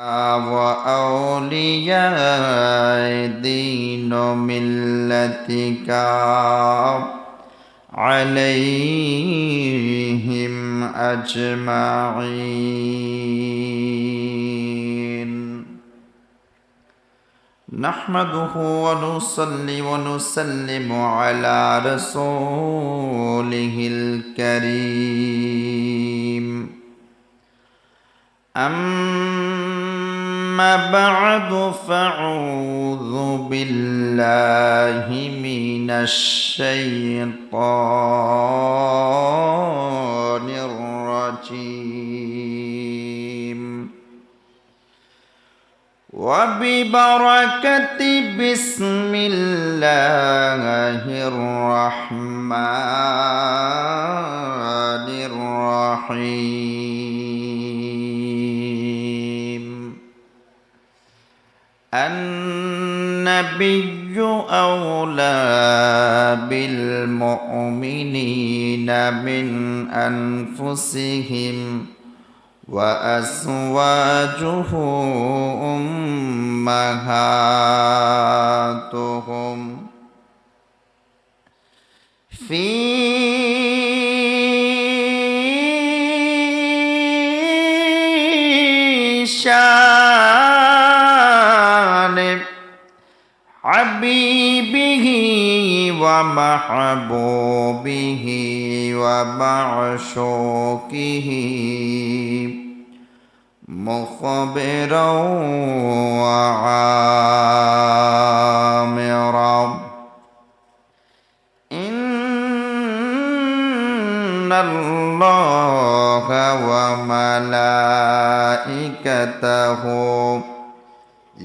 وأولياء دين ملتك عليهم أجمعين. نحمده ونصلي ونسلم على رسوله الكريم. أما بعد فأعوذ بالله من الشيطان الرجيم. وببركة بسم الله الرحمن الرحيم. النبي أولى بالمؤمنين من أنفسهم وأزواجه أمهاتهم. في شان ومحبوبه ومعشوقه مخبرا وعامرا. إن الله وملائكته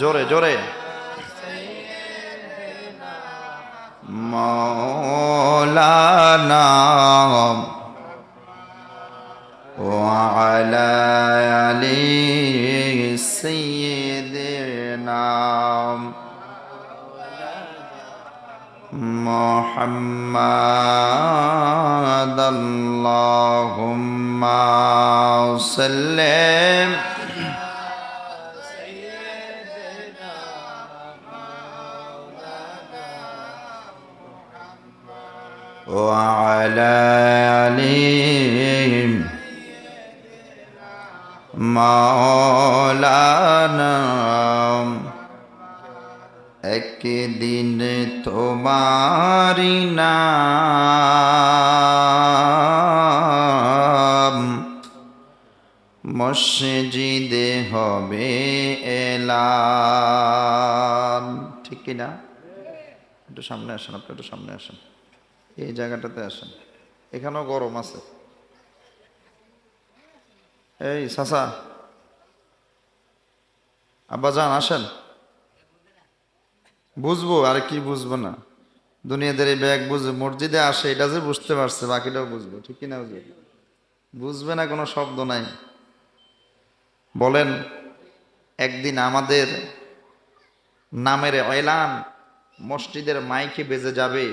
জোরে জোরে মৌলানা وعلى علي سيدنا محمد اللهم سلم وعلى عليهم মাওলানা একদিন তোমারি নাম মসজিদে হবে এলান ঠিক কিনা একটু সামনে আসেন আপনি একটু সামনে আসেন এই জায়গাটাতে আসেন। এখানেও গরম আছে। এই সাসা আব্বাজান আসেন। বুঝব, আর কি বুঝব না। দুনিয়াদের এই ব্যাগ বুঝবে মসজিদে আসে, এটা যে বুঝতে পারছে, বাকিটাও বুঝব, ঠিক কিনা বুঝবে বুঝবে না কোনো শব্দ নাই। বলেন, একদিন আমাদের নামের এলান মসজিদের মাইকে বেজে যাবে।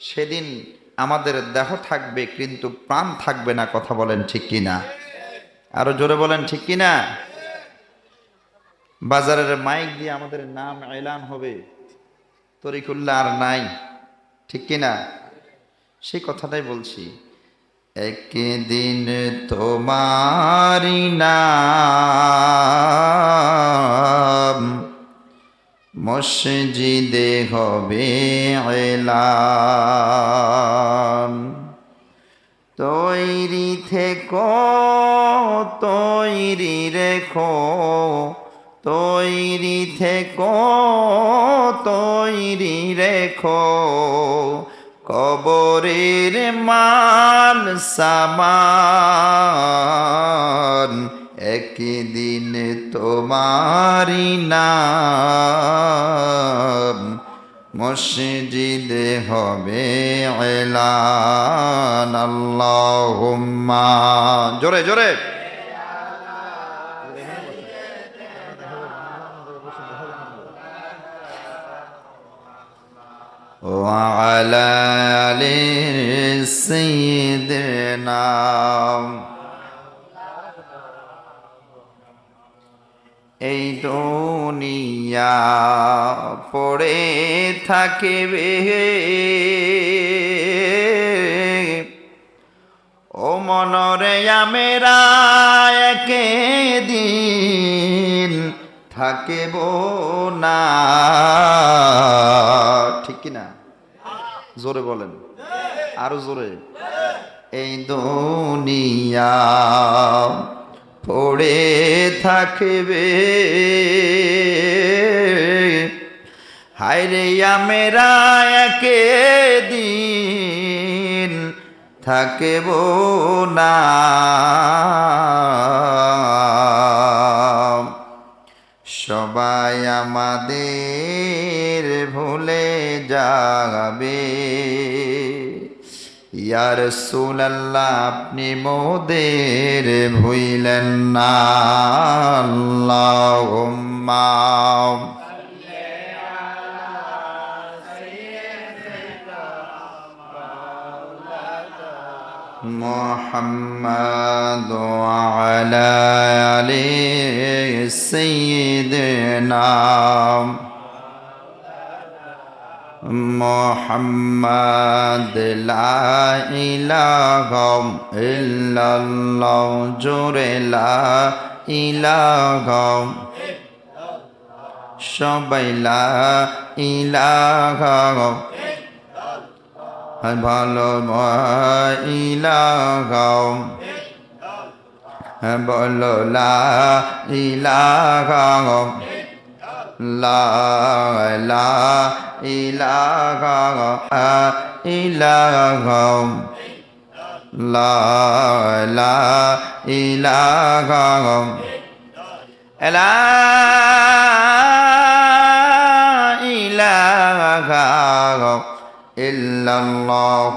সেদিন আমাদের দেহ থাকবে, কিন্তু প্রাণ থাকবে না, কথা বলেন ঠিক কিনা? আরও জোরে বলেন ঠিক কিনা? বাজারের মাইক দিয়ে আমাদের নাম এলান হবে। তরিকুল্লা আর নাই, ঠিক কিনা? সেই কথাটাই বলছি। একদিন তোমারি নাম মসজিদে হবে এলান তৈরি থেকো তৈরি রেখো তৈরি থেকো তৈরি রেখো। কবরের মাল সামান একদিন তোমারি নাম মসজিদে হবে এলান আল্লাহুম্মা জোরে জোরে وعلى آل سيدنا এই দুনিয়া পড়ে থাকিবে। ও মনরে আমেরা একে দিন থাকিব না। ঠিক না জোরে বলেন। আরও জোরে। এই দুনিয়া পড়ে থাকবে। হায়রে আমেরা একে দিন থাকব না। সবাই আমাদের ভুলে যাবে। ইয়ার সুলাল্লাহ আপনি মোদের ভুইলেন না আল্লাহুম্মা محمد وعلى آل سيدنا মোহাম্মদ ইলাহম ইল্লাল্লাহ জোরে লা ইলাহম সবাই লা ইলাহম ভালো ইলাহম বলো লা ইলাহম لا لا إله إله لا لا إله لا إله إلا الله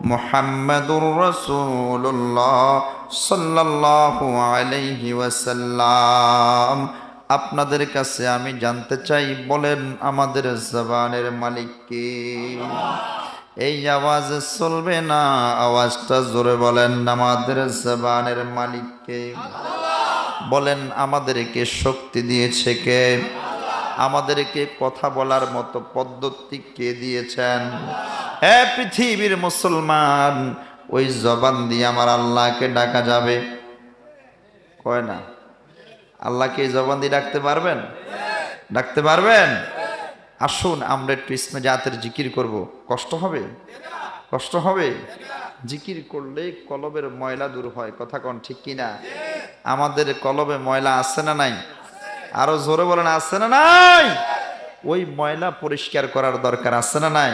محمد رسول الله صلى الله عليه وسلم. আপনাদের কাছে আমি জানতে চাই, বলেন আমাদের জবানের মালিক কে? এই আওয়াজ চলবে না? আওয়াজটা জোরে বলেন, আমাদের জবানের মালিককে বলেন, আমাদেরকে শক্তি দিয়েছে কে? আমাদেরকে কথা বলার মতো পদ্ধতি কে দিয়েছেন? হে পৃথিবীর মুসলমান, ওই জবান দিয়ে আমার আল্লাহকে ডাকা যাবে? কয় না? আল্লাহকে জবান দিয়ে ডাকতে পারবেন? ডাকতে পারবেন? আসুন, আমরা একটু ইসমে জাতের জিকির করব। কষ্ট হবে? কষ্ট হবে? জিকির করলে কলবের ময়লা দূর হয়। কথা কন ঠিক কিনা আমাদের কলবে ময়লা আছে না নাই? আরও জোরে বলেন, আছে না নাই? ওই ময়লা পরিষ্কার করার দরকার আছে না নাই?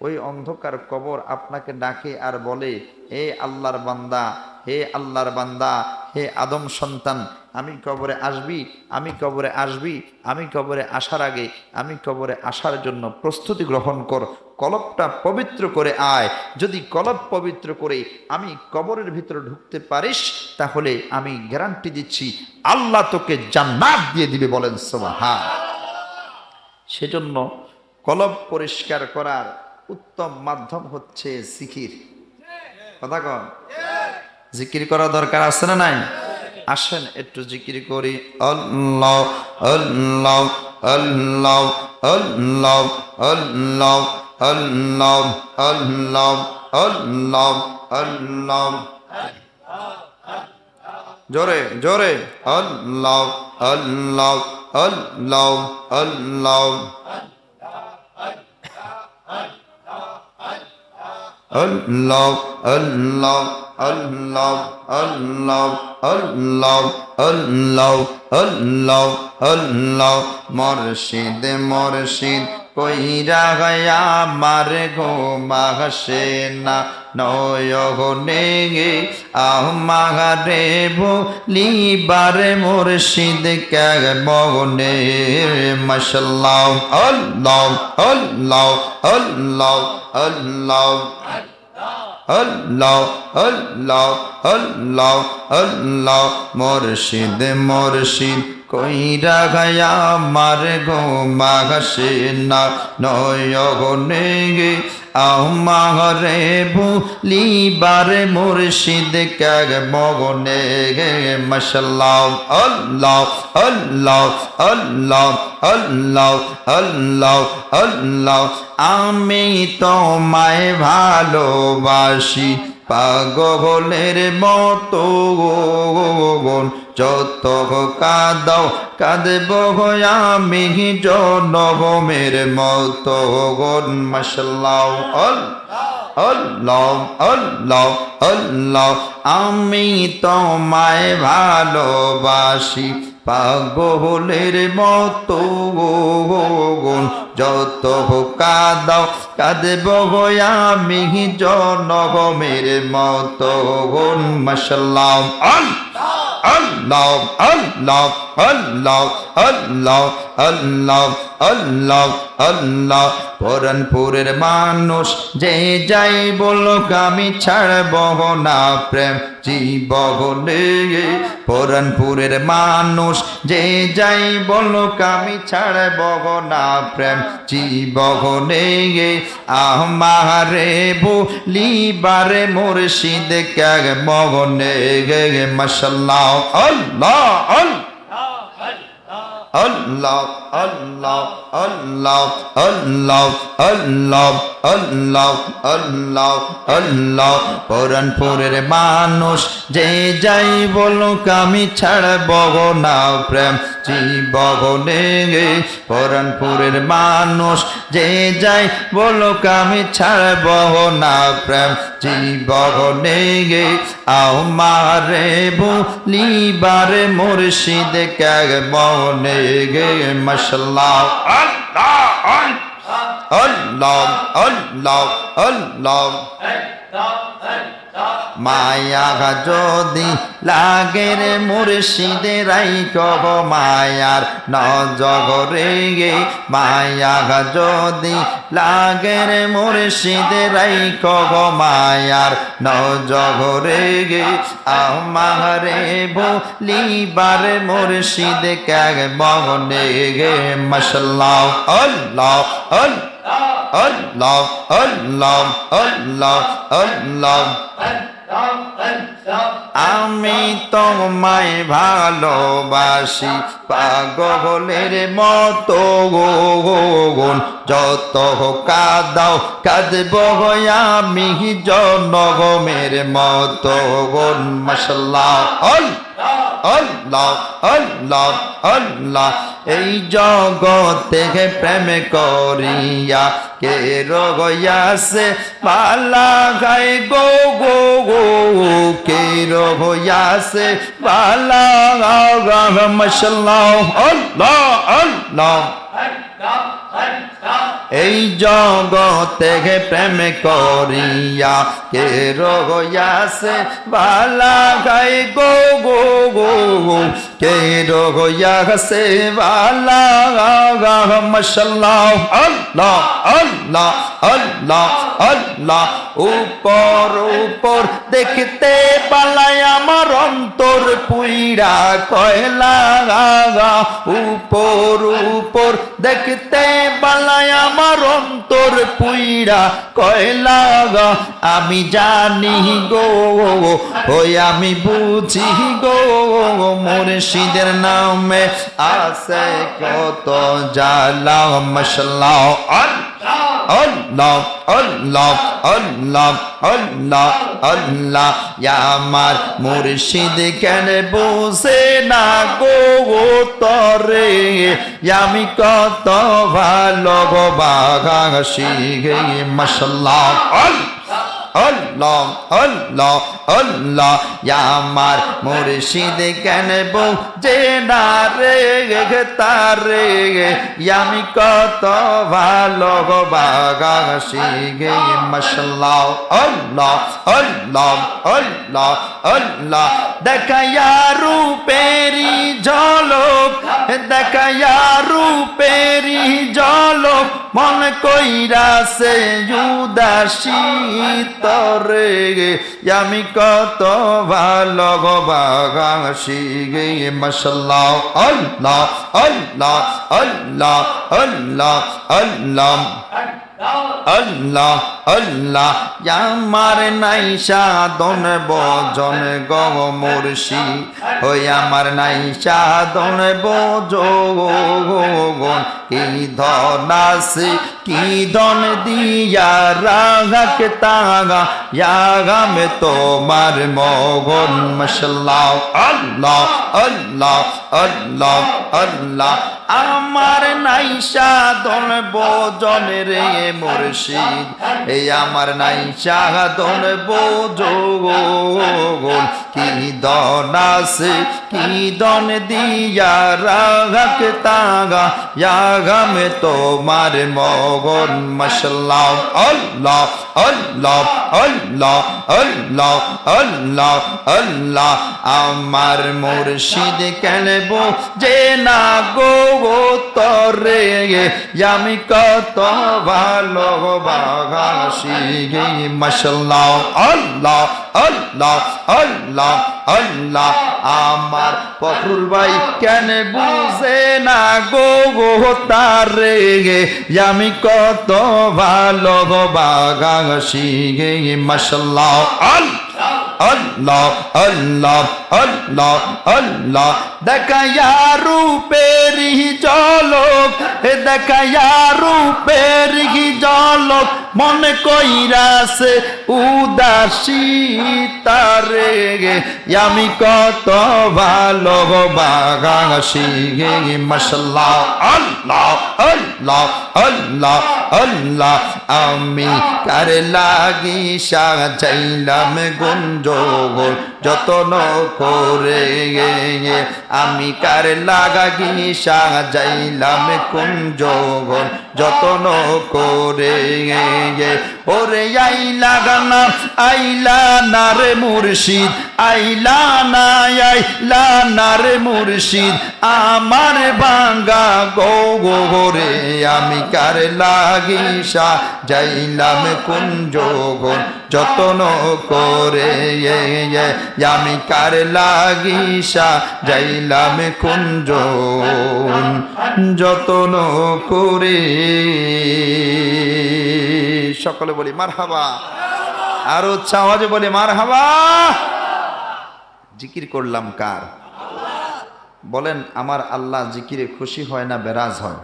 ওই অন্ধকার কবর আপনাকে ডাকে আর বলে, হে আল্লাহর বান্দা, হে আল্লাহর বান্দা, হে আদম সন্তান, আমি কবরে আসবি, আমি কবরে আসবি, আমি কবরে আসার আগে, আমি কবরে আসার জন্য প্রস্তুতি গ্রহণ কর কলবটা পবিত্র করে আয়। যদি কলব পবিত্র করে আমি কবরের ভিতরে ঢুকতে পারিস, তাহলে আমি গ্যারান্টি দিচ্ছি, আল্লাহ তোকে জান্নাত দিয়ে দিবে বলেন সোমাহা সেজন্য কলব পরিষ্কার করার উত্তম মাধ্যম হচ্ছে জিকির। কথা কন। জিকির করা দরকার আছে না নাই? আসেন, একটু জিকির করি। আল্লাহ আল্লাহ আল্লাহ আল্লাহ আল্লাহ আল্লাহ আল্লাহ আল্লাহ আল্লাহ। জোরে জোরে। আল্লাহ আল্লাহ আল্লাহ আল্লাহ। আল্লাহ আল্লাহ মর্শিদ মর্শিদ কইরা গয়া মার গো মাহসে না। নয়নে আমারে বলিবারে মুর্শিদ কে মগনে মশাল্লাহ, আল্লাহ আল্লাহ আল্লাহ আল্লাহ। আল্লাহ আল্লাহ আল্লাহ আল্লাহ। মুর্শিদ মুর্শিদ। কইরা গায়া মার গো মাঘসে না নয়নে গে আমারে ভুলিবারে মুর্শিদ কে মগনে গে, মশাল্লাহ, আল্লাহ আল্লাহ আল্লাহ আল্লাহ আল্লাহ আল্লাহ। আমি তো তোমায় ভালোবাসি পাগলের মতো যত কাদাও, কাঁদব আমি জনমের মতো গন মশাল্লাহ আল্লাহ আল্লাহ আল্লাহ। আমি তোমায় ভালোবাসি। পাগলের মতো গুণ যত কাদাও কাঁদব আমি জনগমের মতো গুণ মশাল্লাহ। আল্লাহ আল্লাহ আল্লাহ আল্লাহ আল্লাহ আল্লাহ আল্লাহ পরনপুরের মানুষ যে যাই বলুক আমি ছাড়ব না প্রেম জীবনে পরনপুরের মানুষ যে যাই বলুক আমি ছাড়ব না প্রেম জীবনে আমারে বলিবারে মুর্শিদ কে মগনে গে মশাল্লাহ আল্লাহ মানুষ যে যাই বলুক আমি ছাড়ব না প্রেম জীবনে গে পরানপুরের মানুষ যে যাই বলুক আমি ছাড়ব না প্রেম জীবনে গে আমারে বলিবার মুর্শিদ কে মনে গে মশলা আল্লাহ। আল্লাহ আল্লাহ আল্লাহ। মায়া যদি লাগে রে রাই কহ মায়ার নজগরে গে মায়া যদি লাগে রে রাই কহ মায়ার নজগরে গে আমারে বলিবারে মুর্শিদ কে মগনে গে। মশাল্লাহ, আল্লাহ আল্লাহ। আল্লাহ আল্লাহ আল্লাহ আল্লাহ। আমি তোমায় ভালোবাসি, পাগলের মতো গুণ যত কাদাও, কাঁদব আমি জনগমের মতো গুণ মশলা আল্লাহ আল্লাহ আল্লাহ, এই থেকে প্রেম করিয়া কে রোগয়াসে পালা গাই গো গো গো, কে রোগয়াসে পালা গা মশলা আল্লাহ আল্লাহ। এই জগৎ থেকে প্রেম করিয়া কে রোগয়াসে বালা গাই গো গো গো গো। কে রোগয়াসে বালা গা মশাল্লা আল্লাহ আল্লাহ আল্লাহ আল্লাহ। উপর উপর দেখতে পালায় আমার অন্তর পুইরা কয়লা গা উপর উপর দেখতে বালায় আমার অন্তর পুইরা কয়লা আমি জানি গো ওই আমি বুঝি গো, মুর্শিদের নামে আছে কত জালা মশলা আল্লাহ আল্লাহ আল্লাহ। আল্লাহ আল্লাহ আমার মুর্শিদ কেন বসে না গো তরে? আমি কত ভালো গো বাগাসি গে মশলা আল্লাহ আল্লাহ আল্লাহ। আমার মুর্শিদ কেন বউ যে না রে, তারে? আমি কত ভালো বাগাসি গে, মশাল্লাহ। আল্লাহ আল্লাহ আল্লাহ আল্লাহ। দেখাইয়া রূপেরি জলক দেখাইয়া রূপেরি জলক মন কইরাছে, উদাসী তরে আমি কত ভালো বাগাসি গে মশাল্লাহ, আল্লাহ আল্লাহ আল্লাহ আল্লাহ আল্লাহ। আল্লাহ আল্লাহ আমার নাই সাধন বজন গহ মুর্শি। ওই আমার নাই সাধন বজন কি ধন আছে কি ধন দিয়া রাগাকে তাগা। ইয়াগামে তোমার মগন মশাল্লাহ। আল্লাহ আল্লাহ আল্লাহ আল্লাহ। আমার নাই সাধন বোজন রে মুর্শিদ, এই আমার নাই সাধন বোজন কি দন আছে, কি দন দিয়া রাগাক তাগা, ইয়াগামে তোমার মগন মশাল্লাহ আল্লাহ আল্লাহ আল্লাহ আল্লাহ আল্লাহ আল্লাহ, আমার মুর্শিদ কেনব যে না গো তরে, আমি কত ভালো ভালোবাসি মাসাল্লাহ আল্লাহ আল্লাহ আল্লাহ। আল্লাহ আমার ফখরুল ভাই কেন বুঝে না গো গো তারে? আমি কত ভালো বাগাসি গে মশাল্লাহ। আল্লাহ আল্লাহ আল্লাহ আল্লাহ। দেখাইয়া রূপেরি জলক, দেখাইয়া রূপেরি জলক। মনে কইরাছে, উদাসী তারে আমি কত ভালো বাগাসি গে, মশাল্লাহ, আল্লাহ আল্লাহ আল্লাহ আল্লাহ। আমি কার লাগি সাজাইলাম গুঞ্জ যতন করে আমি কার লাগাগি সাজাইলাম কুঞ্জ যতন করে ওরে আইলা গানা, আইলা না রে মুর্শিদ, আইলা না আইলা না রে মুর্শিদ, আমার বাঙ্গা গো গো রে আমি কার লাগিসা, যাইলাম কুঞ্জ যতন করে আমি কার লাগিসা, যাইলাম কুঞ্জ যতন করে। সকলে বলি মার হাবা আর উচ্চ আওয়াজে বলি মার হাবা জিকির করলাম কার? বলেন, আমার আল্লাহ জিকিরে খুশি হয় না বেরাজ হয়?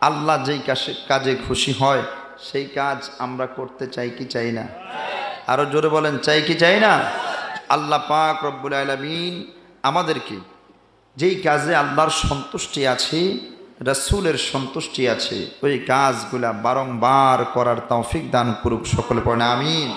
আল্লাহ যেই কাজে খুশি হয়, সেই কাজ আমরা করতে চাই কি চাই না? আরও জোরে বলেন, চাই কি চাই না? আল্লাহ পাক রব্বুল আলমিন আমাদেরকে যেই কাজে আল্লাহর সন্তুষ্টি আছে রাসূলের সন্তুষ্টি আছে। ওই কাজগুলা বারংবার করার তৌফিক দান করুক সকল পড়ে আমিন।